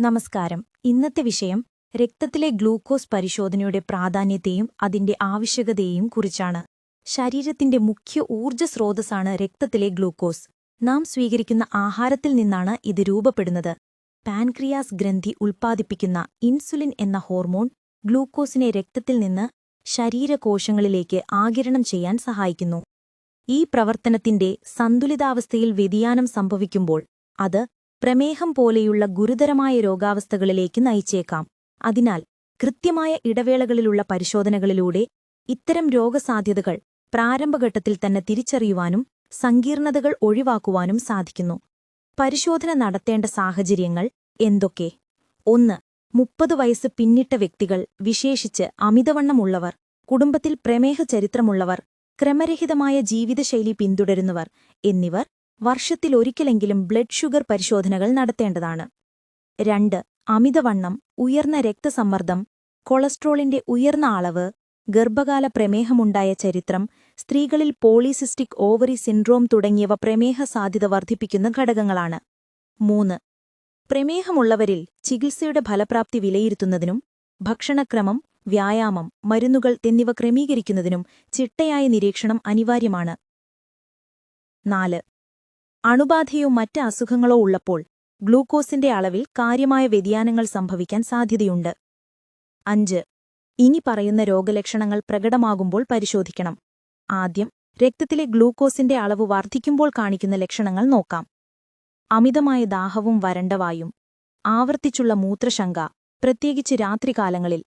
നമസ്കാരം. ഇന്നത്തെ വിഷയം രക്തത്തിലെ ഗ്ലൂക്കോസ് പരിശോധനയുടെ പ്രാധാന്യത്തെയും അതിന്റെ ആവശ്യകതയെയും കുറിച്ചാണ്. ശരീരത്തിന്റെ മുഖ്യ ഊർജ സ്രോതസ്സാണ് രക്തത്തിലെ ഗ്ലൂക്കോസ്. നാം സ്വീകരിക്കുന്ന ആഹാരത്തിൽ നിന്നാണ് ഇത് രൂപപ്പെടുന്നത്. പാൻക്രിയാസ് ഗ്രന്ഥി ഉൽപ്പാദിപ്പിക്കുന്ന ഇൻസുലിൻ എന്ന ഹോർമോൺ ഗ്ലൂക്കോസിനെ രക്തത്തിൽ നിന്ന് ശരീരകോശങ്ങളിലേക്ക് ആകിരണം ചെയ്യാൻ സഹായിക്കുന്നു. ഈ പ്രവർത്തനത്തിന്റെ സന്തുലിതാവസ്ഥയിൽ വ്യതിയാനം സംഭവിക്കുമ്പോൾ അത് പ്രമേഹം പോലെയുള്ള ഗുരുതരമായ രോഗാവസ്ഥകളിലേക്ക് നയിച്ചേക്കാം. അതിനാൽ കൃത്യമായ ഇടവേളകളിലുള്ള പരിശോധനകളിലൂടെ ഇത്തരം രോഗസാധ്യതകൾ പ്രാരംഭഘട്ടത്തിൽ തന്നെ തിരിച്ചറിയുവാനും സങ്കീർണതകൾ ഒഴിവാക്കുവാനും സാധിക്കുന്നു. പരിശോധന നടത്തേണ്ട സാഹചര്യങ്ങൾ എന്തൊക്കെ? ഒന്ന് മുപ്പത് വയസ്സ് പിന്നിട്ട വ്യക്തികൾ വിശേഷിച്ച് അമിതവണ്ണമുള്ളവർ കുടുംബത്തിൽ പ്രമേഹ ചരിത്രമുള്ളവർ ക്രമരഹിതമായ ജീവിതശൈലി പിന്തുടരുന്നവർ എന്നിവർ വർഷത്തിലൊരിക്കലെങ്കിലും ബ്ലഡ് ഷുഗർ പരിശോധനകൾ നടത്തേണ്ടതാണ്. രണ്ട് അമിതവണ്ണം ഉയർന്ന രക്തസമ്മർദ്ദം കൊളസ്ട്രോളിന്റെ ഉയർന്ന അളവ് ഗർഭകാല പ്രമേഹമുണ്ടായ ചരിത്രം സ്ത്രീകളിൽ പോളിസിസ്റ്റിക് ഓവറി സിൻഡ്രോം തുടങ്ങിയവ പ്രമേഹ സാധ്യത വർദ്ധിപ്പിക്കുന്ന ഘടകങ്ങളാണ്. മൂന്ന് പ്രമേഹമുള്ളവരിൽ ചികിത്സയുടെ ഫലപ്രാപ്തി വിലയിരുത്തുന്നതിനും ഭക്ഷണക്രമം വ്യായാമം മരുന്നുകൾ എന്നിവ ക്രമീകരിക്കുന്നതിനും ചിട്ടയായ നിരീക്ഷണം അനിവാര്യമാണ്. നാല് അണുബാധയോ മറ്റ് അസുഖങ്ങളോ ഉള്ളപ്പോൾ ഗ്ലൂക്കോസിന്റെ അളവിൽ കാര്യമായ വ്യതിയാനങ്ങൾ സംഭവിക്കാൻ സാധ്യതയുണ്ട്. അഞ്ച്. ഇനി പറയുന്ന രോഗലക്ഷണങ്ങൾ പ്രകടമാകുമ്പോൾ പരിശോധിക്കണം. ആദ്യം രക്തത്തിലെ ഗ്ലൂക്കോസിന്റെ അളവ് വർദ്ധിക്കുമ്പോൾ കാണിക്കുന്ന ലക്ഷണങ്ങൾ നോക്കാം. അമിതമായ ദാഹവും വരണ്ടവായും ആവർത്തിച്ചുള്ള മൂത്രശങ്ക പ്രത്യേകിച്ച് രാത്രികാലങ്ങളിൽ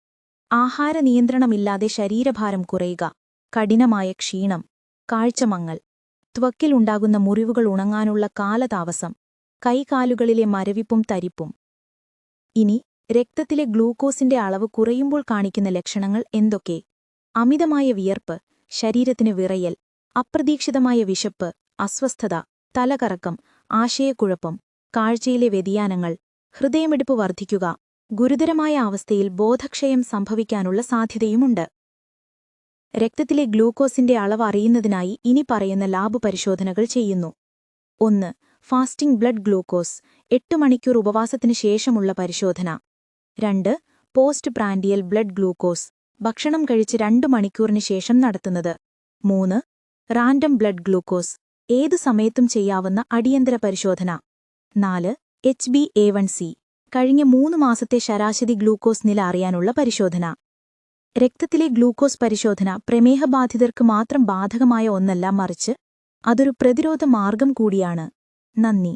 ആഹാര നിയന്ത്രണമില്ലാതെ ശരീരഭാരം കുറയുക കഠിനമായ ക്ഷീണം കാഴ്ചമങ്ങൽ ത്വക്കിലുണ്ടാകുന്ന മുറിവുകൾ ഉണങ്ങാനുള്ള കാലതാമസം കൈകാലുകളിലെ മരവിപ്പും തരിപ്പും. ഇനി രക്തത്തിലെ ഗ്ലൂക്കോസിന്റെ അളവ് കുറയുമ്പോൾ കാണിക്കുന്ന ലക്ഷണങ്ങൾ എന്തൊക്കെ? അമിതമായ വിയർപ്പ് ശരീരത്തിന് വിറയൽ അപ്രതീക്ഷിതമായ വിശപ്പ് അസ്വസ്ഥത തലകറക്കം ആശയക്കുഴപ്പം കാഴ്ചയിലെ വ്യതിയാനങ്ങൾ ഹൃദയമിടിപ്പ് വർദ്ധിക്കുക ഗുരുതരമായ അവസ്ഥയിൽ ബോധക്ഷയം സംഭവിക്കാനുള്ള സാധ്യതയുമുണ്ട്. രക്തത്തിലെ ഗ്ലൂക്കോസിന്റെ അളവ് അറിയുന്നതിനായി ഇനി പറയുന്ന ലാബ് പരിശോധനകൾ ചെയ്യുന്നു. ഒന്ന് ഫാസ്റ്റിംഗ് ബ്ലഡ് ഗ്ലൂക്കോസ് എട്ട് മണിക്കൂർ ഉപവാസത്തിനു ശേഷമുള്ള പരിശോധന. രണ്ട് പോസ്റ്റ് പ്രാൻഡിയൽ ബ്ലഡ് ഗ്ലൂക്കോസ് ഭക്ഷണം കഴിച്ച് രണ്ട് മണിക്കൂറിന് ശേഷം നടത്തുന്നത്. മൂന്ന് റാൻഡം ബ്ലഡ് ഗ്ലൂക്കോസ് ഏതു സമയത്തും ചെയ്യാവുന്ന അടിയന്തര പരിശോധന. നാല് H B A one C കഴിഞ്ഞ മൂന്ന് മാസത്തെ ശരാശരി ഗ്ലൂക്കോസ് നില അറിയാനുള്ള പരിശോധന. രക്തത്തിലെ ഗ്ലൂക്കോസ് പരിശോധന പ്രമേഹബാധിതർക്ക് മാത്രം ബാധകമായ ഒന്നല്ല മറിച്ച് അതൊരു പ്രതിരോധ മാർഗം കൂടിയാണ്. നന്ദി.